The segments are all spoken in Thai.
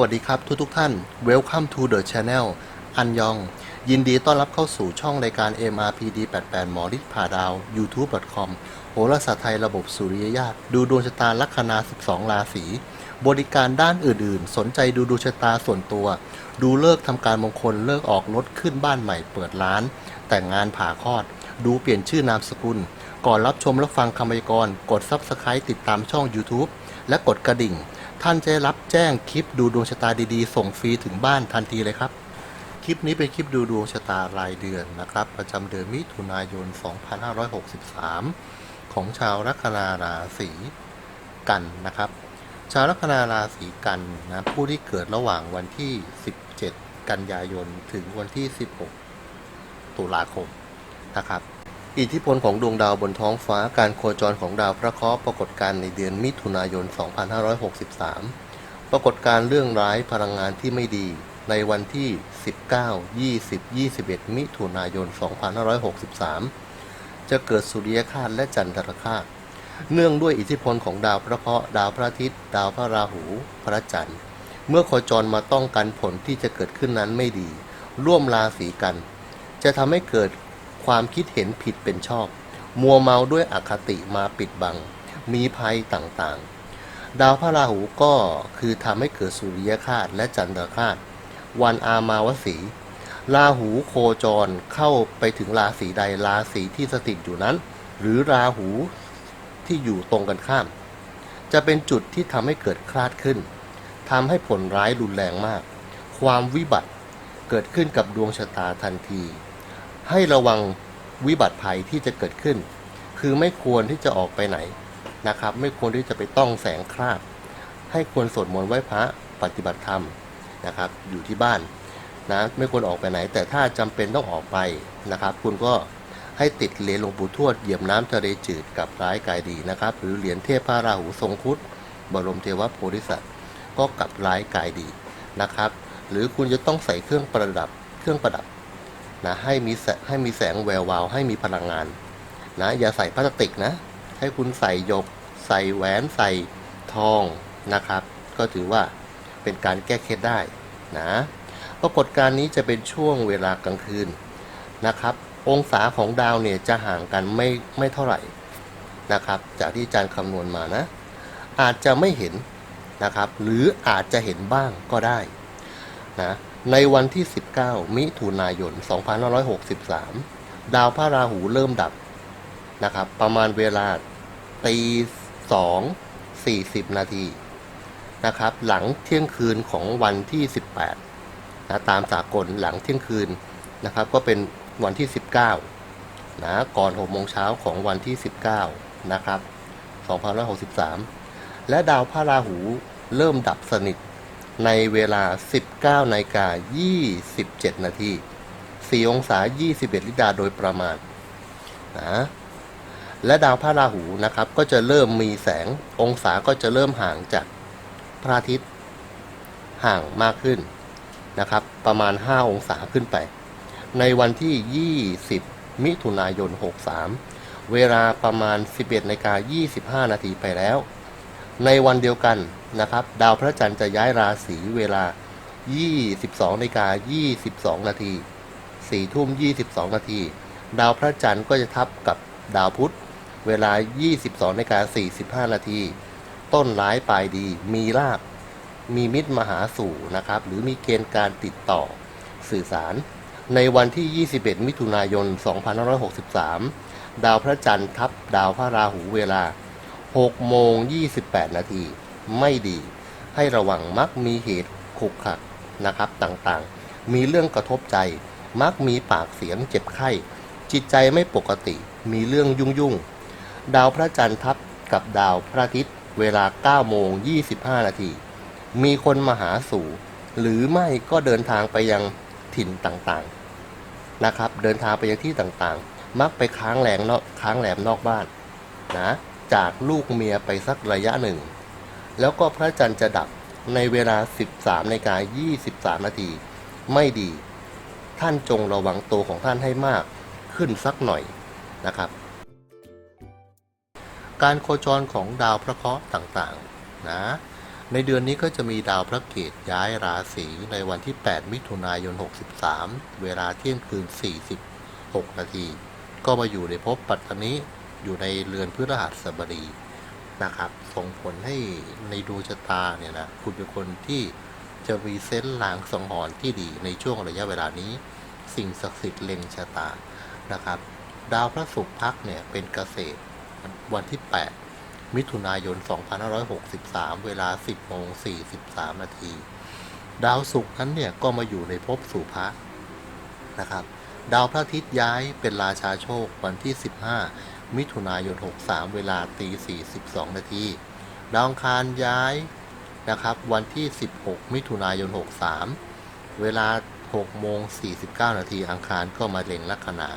วัสดีครับทุกทุกท่าน Welcome to the channel อันยอง ยินดีต้อนรับเข้าสู่ช่องรายการ MRPD 88หมอฤทธิ์ผ่าดาว youtube.com โหราศาสตร์ไทยระบบสุริยญาตดูดวงชะตาลัคนา 12 ราศี บริการด้านอื่นๆ สนใจดูดวงชะตาส่วนตัว ดูเลิกทำการมงคลเลิกออกรถขึ้นบ้านใหม่เปิดร้าน แต่งงานผ่าคลอด ดูเปลี่ยนชื่อนามสกุล ก่อนรับชมและฟังคำพยากรณ์กด Subscribe ติดตามช่อง YouTube และกดกระดิ่ง ท่านจะได้รับแจ้งคลิปดูดวงชะตาดีๆ ส่งฟรีถึงบ้านทันทีเลยครับ คลิปนี้เป็นคลิปดูดวงชะตารายเดือนนะครับ ประจำเดือนมิถุนายน 2563 ของชาวลัคนาราศีกันนะครับ ชาวลัคนาราศีกันนะผู้ที่เกิดระหว่างวันที่ 17 กันยายนถึงวันที่ 16 ตุลาคมนะครับ อิทธิพลของดวงดาวบนท้องฟ้าการโคจรของดาวพระเคราะห์ปรากฏการในเดือนมิถุนายน 2563 ปรากฏการเรื่องร้ายพลังงานที่ไม่ดี ในวันที่ 19 20 21 มิถุนายน 2563 จะเกิดสุริยคราสและจันทรคราสเนื่องด้วยอิทธิพลของดาวพระเคราะห์ดาวพระอาทิตย์ ดาวพระราหู พระจันทร์ เมื่อโคจรมาต้องกันผลที่จะเกิดขึ้นนั้นไม่ดี ร่วมราศีกัน จะทำให้เกิด ความคิดเห็นผิดเป็นชอบ มัวเมาด้วยอคติมาปิดบัง มีภัยต่างๆ ดาวพระราหูก็คือทำให้เกิดสุริยคราสและจันทรคราสวันอามาวสีราหูโคจรเข้าไปถึงราศีใดราศีที่สถิตอยู่นั้น หรือราหูที่อยู่ตรงกันข้าม จะเป็นจุดที่ทำให้เกิดคลาดขึ้นทำให้ผลร้ายรุนแรงมาก ความวิบัติเกิดขึ้นกับดวงชะตาทันที ให้ระวังวิบัติภัยที่จะเกิดขึ้น คือไม่ควรที่จะออกไปไหนนะครับ ไม่ควรที่จะไปต้องแสงคราดให้ควรสวดมนต์ไหว้พระปฏิบัติธรรมนะครับ อยู่ที่บ้านนะไม่ควรออกไปไหน แต่ถ้าจำเป็นต้องออกไปนะครับ คุณก็ให้ติดเหรียญหลวงปู่ทวดเหยียบน้ำทะเลจืดกับร้ายกายดีนะครับ หรือเหรียญเทพพระราหูทรงครุฑบรมเทวโพธิสัตว์ก็กลับร้ายกายดีนะครับ หรือคุณจะต้องใส่เครื่องประดับเครื่องประดับ นะให้มีแสให้มีแสงแวววาวให้มีพลังงานนะอย่าใส่พลาสติกนะ ให้คุณใส่หยก ใส่แหวนใส่ทองนะครับ ก็ถือว่าเป็นการแก้เคล็ดได้นะปรากฏการณ์นี้จะเป็นช่วงเวลากลางคืนนะครับ องศาของดาวเนี่ยจะห่างกันไม่ไม่เท่าไหร่นะครับ จากที่อาจารย์คำนวณมานะ อาจจะไม่เห็นนะครับ หรืออาจจะเห็นบ้างก็ได้นะ ในวันที่ 19 มิถุนายน 2563 ดาวพระราหูเริ่มดับนะครับ ประมาณเวลาตีสองสี่สิบนาทีนะครับ หลังเที่ยงคืนของวันที่ 18นะตามสากลหลังเที่ยงคืนนะครับ ก็เป็นวันที่ 19นะก่อน6โมงเช้าของวันที่ 19นะครับ2563 และดาวพระราหูเริ่มดับสนิท ในเวลา 19นาฬิกา27 นาที4องศา 21 ลิดาโดยประมาณนะและดาวพระราหูนะครับ ก็จะเริ่มมีแสงองศาก็จะเริ่มห่างจากพระอาทิตย์ห่างมากขึ้นนะครับ ประมาณ 5 องศาขึ้นไป ในวันที่ 20 มิถุนายน 63 เวลาประมาณ 11นาฬิกา25 นาทีไปแล้ว ในวันเดียวกัน นะครับ ดาวพระจันทร์จะย้ายราศีเวลา 22นาฬิกา22 นาที4ทุ่ม 22 นาที ดาวพระจันทร์ก็จะทับกับดาวพุธ เวลา 22นาฬิกา45 นาที ต้นร้ายปลายดี มีลาบ มีมิตรมหาสู่นะครับ หรือมีเกณฑ์การติดต่อสื่อสาร ในวันที่ 21 มิถุนายน 2563 ดาวพระจันทร์ทับดาวพระราหูเวลา6โมง28 นาที ไม่ดี ให้ระวังมักมีเหตุขุกขักนะครับต่างๆ มีเรื่องกระทบใจ มักมีปากเสียงเจ็บไข้ จิตใจไม่ปกติ มีเรื่องยุ่งยุ่งดาวพระจันทร์ทับกับดาวพระอาทิตย์ เวลา9โมง25 นาที มีคนมาหาสู่ หรือไม่ก็เดินทางไปยังถิ่นต่างๆนะครับ เดินทางไปยังที่ต่างๆ มักไปค้างแรงนอกค้างแหลมนอกบ้านนะจากลูกเมียไปสักระยะหนึ่ง แล้วก็พระจันทร์จะดับในเวลา 13นาฬิกา23 นาที ไม่ดี ท่านจงระวังตัวของท่านให้มากขึ้นสักหน่อยนะครับ การโคจรของดาวพระเคราะห์ต่างๆนะในเดือนนี้ก็จะมีดาวพระเกตย้ายราศีในวันที่ 8 มิถุนายน 63 เวลาเที่ยงคืน 46 นาที ก็มาอยู่ในภพปัตตานีอยู่ในเรือนพฤหัสบดี นะครับ ส่งผลให้ในดวงชะตาเนี่ยนะคุณเป็นคนที่จะมีเซนส์ลางสังหรณ์ที่ดีในช่วงระยะเวลานี้ สิ่งศักดิ์สิทธิ์เล็งชะตานะครับ ดาวพระศุกร์พักเนี่ยเป็นเกษตรวันที่ 8 มิถุนายน 2563 เวลา 10โมง43 นาที ดาวศุกร์นั้นเนี่ยก็มาอยู่ในภพสุภะนะครับ ดาวพระอาทิตย์ย้ายเป็นราชาโชควันที่ 15 มิถุนายน 63 เวลาตี42นาทีดาวอังคารย้ายนะครับวันที่ 16 มิถุนายน 63 เวลา6โมง49 นาทีอังคารก็มาเล็งลัคนา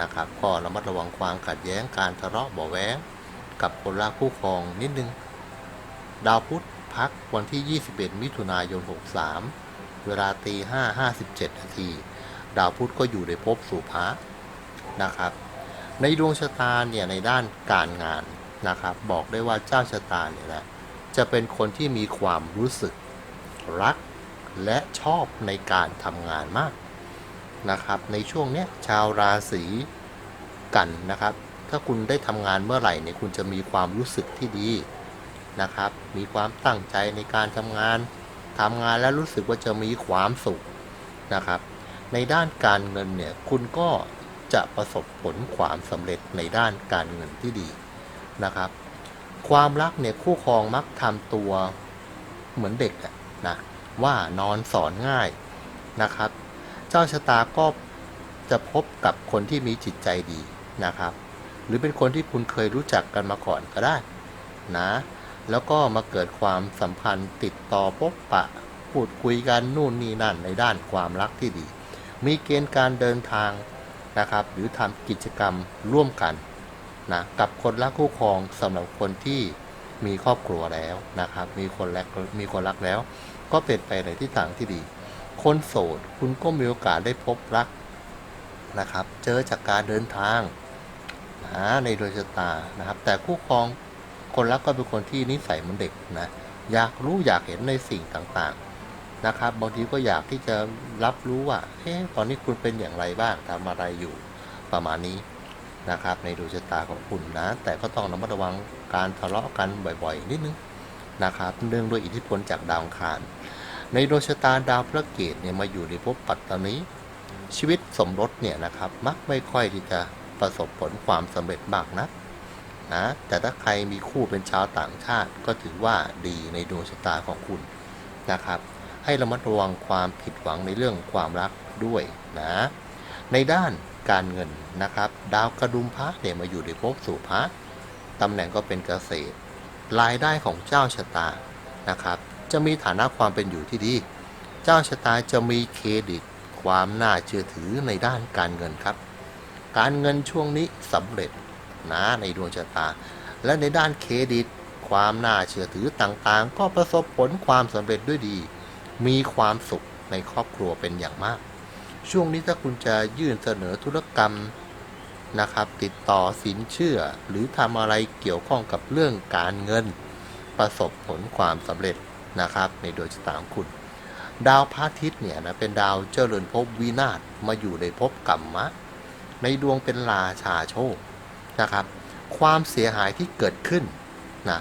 นะครับก็ระมัดระวังความขัดแย้งการทะเลาะเบาะแว้งกับคนรักคู่ครองนิดนึง ดาวพุธพักวันที่ 21 มิถุนายน 63 เวลาตี5 57 นาที ดาวพุธก็อยู่ในภพสุภะนะครับ ในดวงชะตาเนี่ยในด้านการงานนะครับบอกได้ว่าเจ้าชะตาเนี่ยนะจะเป็นคนที่มีความรู้สึกรักและชอบในการทำงานมากนะครับในช่วงเนี้ยชาวราศีกันนะครับ ถ้าคุณได้ทำงานเมื่อไหร่เนี่ยคุณจะมีความรู้สึกที่ดีนะครับ มีความตั้งใจในการทำงานทำงานแล้วรู้สึกว่าจะมีความสุขนะครับ ในด้านการเงินเนี่ยคุณก็ จะประสบผลความสำเร็จในด้านการเงินที่ดีนะครับ ความรักเนี่ยคู่ครองมักทำตัวเหมือนเด็กอะนะว่านอนสอนง่ายนะครับ เจ้าชะตาก็จะพบกับคนที่มีจิตใจดีนะครับ หรือเป็นคนที่คุณเคยรู้จักกันมาก่อนก็ได้นะแล้วก็มาเกิดความสัมพันธ์ติดต่อพบปะพูดคุยกันนู่นนี่นั่นในด้านความรักที่ดี มีเกณฑ์การเดินทาง นะครับ หรือทำกิจกรรมร่วมกันนะกับคนรักคู่ครองสำหรับคนที่มีครอบครัวแล้วนะครับ มีคนรักมีคนรักแล้ว ก็เป็นไปในทิศทางที่ดี คนโสดคุณก็มีโอกาสได้พบรักนะครับ เจอจากการเดินทางนะในดวงชะตานะครับ แต่คู่ครองคนรักก็เป็นคนที่นิสัยเหมือนเด็กนะอยากรู้อยากเห็นในสิ่งต่างๆ นะครับ บางทีก็อยากที่จะรับรู้ว่าเอ๊ะตอนนี้คุณเป็นอย่างไรบ้างทำอะไรอยู่ประมาณนี้นะครับ ในดวงชะตาของคุณนะ แต่ก็ต้องระมัดระวังการทะเลาะกันบ่อยๆ นิดนึงนะครับ เนื่องด้วยอิทธิพลจากดาวคาร ในดวงชะตาดาวพระเกตเนี่ยมาอยู่ในภพปัตตานีชีวิตสมรสเนี่ยนะครับ มักไม่ค่อยที่จะประสบผลความสำเร็จมากนะนะแต่ถ้าใครมีคู่เป็นชาวต่างชาติก็ถือว่าดีในดวงชะตาของคุณนะครับ ให้ระมัดระวังความผิดหวังในเรื่องความรักด้วยนะ ในด้านการเงินนะครับ ดาวกระดุมพระเนี่ยมาอยู่ในภพสุภะตำแหน่งก็เป็นเกษตร รายได้ของเจ้าชะตานะครับ จะมีฐานะความเป็นอยู่ที่ดี เจ้าชะตาจะมีเครดิต ความน่าเชื่อถือในด้านการเงินครับ การเงินช่วงนี้สำเร็จนะในดวงชะตา และในด้านเครดิต ความน่าเชื่อถือต่างๆ ก็ประสบผลความสำเร็จด้วยดี มีความสุขในครอบครัวเป็นอย่างมาก ช่วงนี้ถ้าคุณจะยื่นเสนอธุรกรรมนะครับ ติดต่อสินเชื่อ หรือทำอะไรเกี่ยวข้องกับเรื่องการเงิน ประสบผลความสำเร็จนะครับ ในดวงชะตาของคุณ ดาวพระอาทิตย์เนี่ยนะเป็นดาวเจริญภพวินาศมาอยู่ในภพกรรมะ ในดวงเป็นราชาโชคนะครับ ความเสียหายที่เกิดขึ้นนะ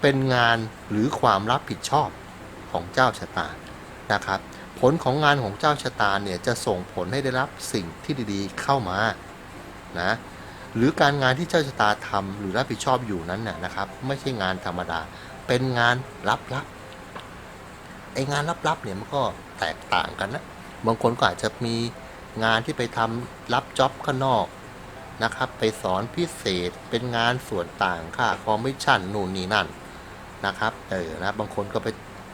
เป็นงานหรือความรับผิดชอบของเจ้าชะตา นะครับ ผลของงานของเจ้าชะตาเนี่ยจะส่งผลให้ได้รับสิ่งที่ดีๆ เข้ามานะหรือการงานที่เจ้าชะตาทำหรือรับผิดชอบอยู่นั้นน่ะนะครับ ไม่ใช่งานธรรมดา เป็นงานลับๆไองานลับๆเนี่ยมันก็แตกต่างกันนะบางคนก็อาจจะมีงานที่ไปทำรับจ็อบข้างนอกนะครับ ไปสอนพิเศษเป็นงานส่วนต่างค่าคอมมิชชั่นนู่นนี่นั่นนะครับเออนะบางคนก็ไป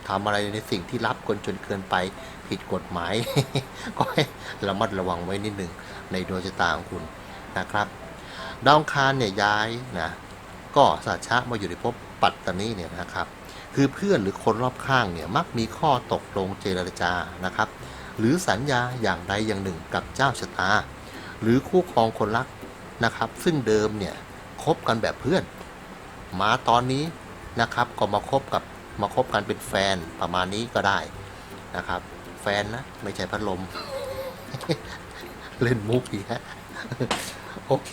ทำอะไรในสิ่งที่รับคนจนเกินไปผิดกฎหมาย ก็ให้ระมัดระวังไว้นิดหนึ่งในดวงชะตาของคุณนะครับดาวอังคารเนี่ยย้ายนะก็สัชชะมาอยู่ในภพปัตตานีเนี่ยนะครับคือเพื่อนหรือคนรอบข้างเนี่ยมักมีข้อตกลงเจรจานะครับ หรือสัญญาอย่างใดอย่างหนึ่งกับเจ้าชะตา หรือคู่ครองคนรักนะครับ ซึ่งเดิมเนี่ยคบกันแบบเพื่อน มาตอนนี้นะครับก็มาคบกับ มาคบกันเป็นแฟนประมาณนี้ก็ได้นะครับ แฟนนะ ไม่ใช่พัดลม เล่นมุกอีกฮะโอเค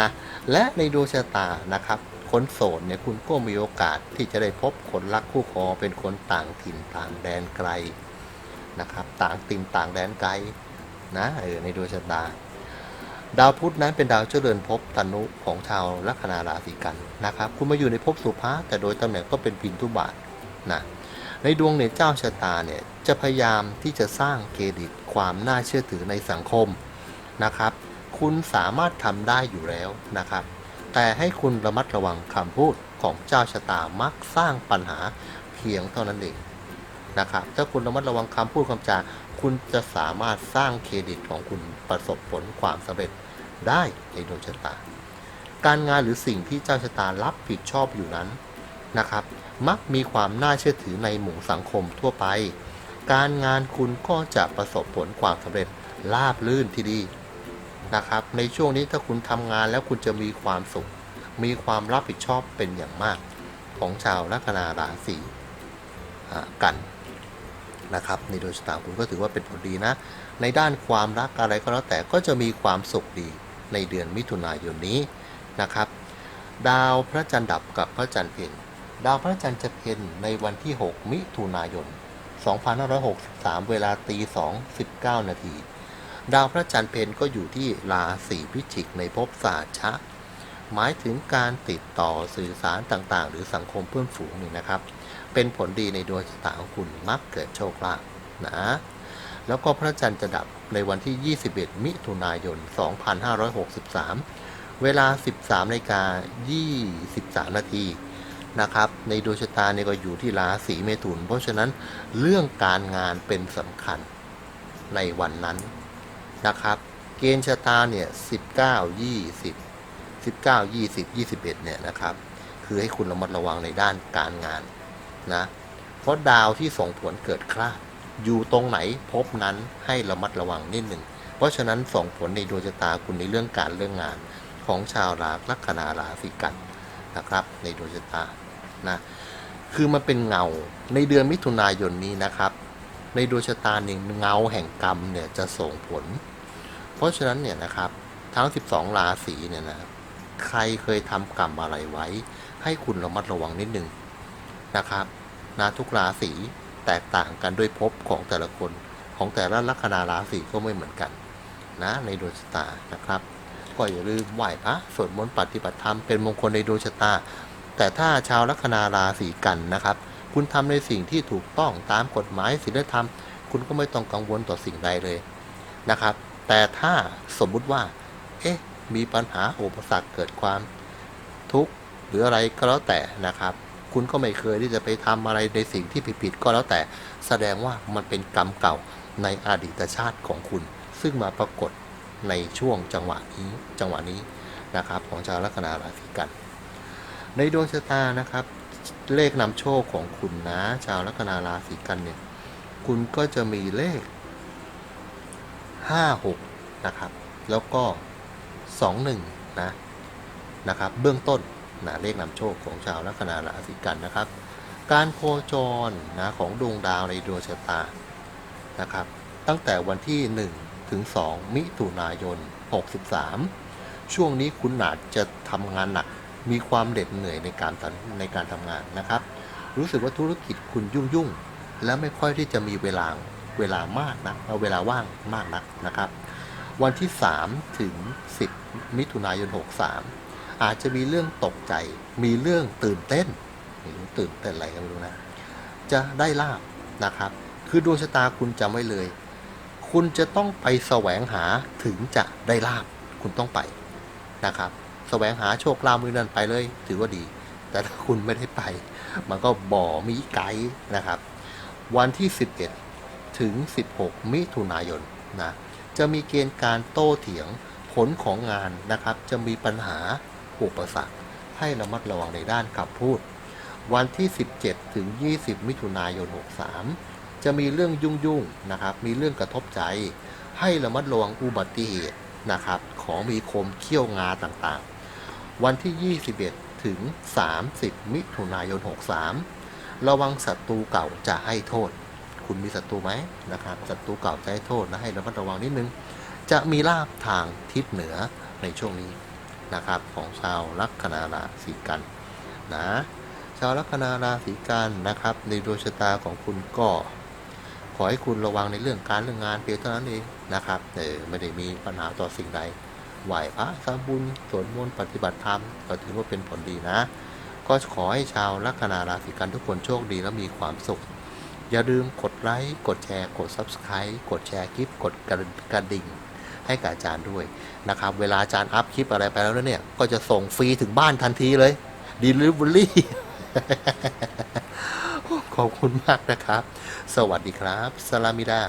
นะ และในดวงชะตานะครับ คนโสดเนี่ยคุณก็มีโอกาสที่จะได้พบคนรักคู่ครองเป็นคนต่างถิ่นต่างแดนไกลนะครับ ต่างถิ่นต่างแดนไกลนะเออในดวงชะตาดาวพุธนั้นเป็นดาวเจริญภพธนุของชาวลัคนาราศีกันนะครับ คุณมาอยู่ในภพสุภะแต่โดยตำแหน่งก็เป็นพินทุบาท นะในดวงเนี่ยเจ้าชะตาเนี่ยจะพยายามที่จะสร้างเครดิตความน่าเชื่อถือในสังคมนะครับ คุณสามารถทำได้อยู่แล้วนะครับ แต่ให้คุณระมัดระวังคำพูดของเจ้าชะตามักสร้างปัญหาเพียงเท่านั้นเองนะครับ ถ้าคุณระมัดระวังคำพูดคำจาคุณจะสามารถสร้างเครดิตของคุณประสบผลความสำเร็จได้ในดวงชะตา การงานหรือสิ่งที่เจ้าชะตารับผิดชอบอยู่นั้น นะครับ มักมีความน่าเชื่อถือในหมู่สังคมทั่วไป การงานคุณก็จะประสบผลความสำเร็จราบลื่นที่ดีนะครับ ในช่วงนี้ถ้าคุณทำงานแล้วคุณจะมีความสุข มีความรับผิดชอบเป็นอย่างมาก ของชาวลัคนาราศีกันนะครับในโดยชะตาคุณก็ถือว่าเป็นผลดีนะ ในด้านความรักอะไรก็แล้วแต่ก็จะมีความสุขดีในเดือนมิถุนายนนี้นะครับ ดาวพระจันทร์ดับกับพระจันทร์เพ็ญ ดาวพระจันทร์จะเพ็ญในวันที่ 6 มิถุนายน 2563 เวลาตี2 19 นาที ดาวพระจันทร์เพนก็อยู่ที่ราศีพิจิกในภพศาสตร์ชะ หมายถึงการติดต่อสื่อสารต่างๆ หรือสังคมเพื่อนฝูงนี่นะครับ เป็นผลดีในดวงชะตาของคุณมักเกิดโชคลาภนะ แล้วก็พระจันทร์จะดับในวันที่ 21 มิถุนายน 2563 เวลา 13นาฬิกา23 นาที นะครับ ในดวงชะตาเนี่ยก็อยู่ที่ราศีเมถุน เพราะฉะนั้นเรื่องการงานเป็นสำคัญในวันนั้นนะครับ เกณฑ์ชะตาเนี่ย19 20 19 20 21เนี่ยนะครับ คือให้คุณระมัดระวังในด้านการงานนะ เพราะดาวที่ส่งผลเกิดคลาดอยู่ตรงไหนพบนั้นให้ระมัดระวังนิดหนึ่ง เพราะฉะนั้นส่งผลในดวงชะตาคุณในเรื่องการเรื่องงานของชาวราลัคนาราศีกันนะครับ ในดวงชะตา นะคือมันเป็นเงาในเดือนมิถุนายนนี้นะครับ ในดวงชะตาหนึ่งเงาแห่งกรรมเนี่ยจะส่งผล เพราะฉะนั้นเนี่ยนะครับทั้ง 12 ราศีเนี่ยนะใครเคยทำกรรมอะไรไว้ ให้คุณระมัดระวังนิดนึงนะครับนะทุกราศีแตกต่างกันด้วยภพของแต่ละคนของแต่ละลัคนาราศีก็ไม่เหมือนกันนะในดวงชะตานะครับ ก็อย่าลืมไหว้พระสวดมนต์ปฏิบัติธรรมเป็นมงคลในดวงชะตา แต่ถ้าชาวลัคนาราศีกันนะครับ คุณทำในสิ่งที่ถูกต้องตามกฎหมายศีลธรรม คุณก็ไม่ต้องกังวลต่อสิ่งใดเลยนะครับ แต่ถ้าสมมุติว่า เอ๊ะ มีปัญหาอุปสรรคเกิดความทุกข์หรืออะไรก็แล้วแต่นะครับ คุณก็ไม่เคยที่จะไปทำอะไรในสิ่งที่ผิดๆก็แล้วแต่ แสดงว่ามันเป็นกรรมเก่าในอดีตชาติของคุณ ซึ่งมาปรากฏในช่วงจังหวะนี้จังหวะนี้นะครับ ของชาวลัคนาราศีกัน ในดวงชะตานะครับ เลขนำโชคของคุณนะ ชาวลัคนาราศีกันเนี่ย คุณก็จะมีเลข 56 นะครับ แล้วก็ 21 นะ นะครับ เบื้องต้นนะเลขนำโชคของชาวลัคนาราศีกันนะครับ การโคจรนะของดวงดาวในดวงชะตา นะครับ ตั้งแต่วันที่ 1 ถึง 2 มิถุนายน 63 ช่วงนี้คุณอาจจะทำงานหนัก มีความเหน็ดเหนื่อยในการทำในการทำงานนะครับ รู้สึกว่าธุรกิจคุณยุ่งยุ่งและไม่ค่อยที่จะมีเวลาเวลามากนะเอาเวลาว่างมากนักนะครับ วันที่ 3 ถึง 10 มิถุนายน 63 อาจจะมีเรื่องตกใจ มีเรื่องตื่นเต้นไม่รู้ตื่นเต้นอะไรก็ไม่รู้นะ จะได้ลาบนะครับ คือดวงชะตาคุณจำไว้เลย คุณจะต้องไปแสวงหาถึงจะได้ลาบ คุณต้องไปนะครับ แสวงหาโชคลาภมือนั้นไปเลย ถือว่าดี แต่ถ้าคุณไม่ได้ไป มันก็บ่อมีไกด์นะครับ วันที่ 11 ถึง 16 มิถุนายนนะจะมีเกณฑ์การโต้เถียงผลของงานนะครับ จะมีปัญหาอุปสรรคให้ระมัดระวังในด้านคำพูด วันที่ 17 ถึง 20 มิถุนายน 63 จะมีเรื่องยุ่งๆนะครับ มีเรื่องกระทบใจ ให้ระมัดระวังอุบัติเหตุนะครับ ของมีคมเขี้ยวงาต่างๆ วันที่ 21 ถึง 30 มิถุนายน 63 ระวังศัตรูเก่าจะให้โทษ คุณมีศัตรูไหมนะครับศัตรูเก่าจะให้โทษนะให้ระมัดระวังนิดนึง จะมีลาบทางทิศเหนือในช่วงนี้นะครับของชาวลัคนาราศีกันนะชาวลัคนาราศีกันนะครับ ในดวงชะตาของคุณก็ขอให้คุณระวังในเรื่องการเรื่องงานเพียงเท่านั้นเองนะครับเออไม่ได้มีปัญหาต่อสิ่งใด ไหวพระทำบุญสวดมนต์ปฏิบัติธรรม ก็ถือว่าเป็นผลดีนะ ก็ขอให้ชาวลัคนาราศีกันทุกคนโชคดีและมีความสุข อย่าลืมกดไลค์ กดแชร์ กด Subscribe กดแชร์คลิป กดกระกระดิ่งให้กับอาจารย์ด้วยนะครับ เวลาอาจารย์อัพคลิปอะไรไปแล้วเนี่ย ก็จะส่งฟรีถึงบ้านทันทีเลย Delivery ขอบคุณมากนะครับ สวัสดีครับ สลามิดา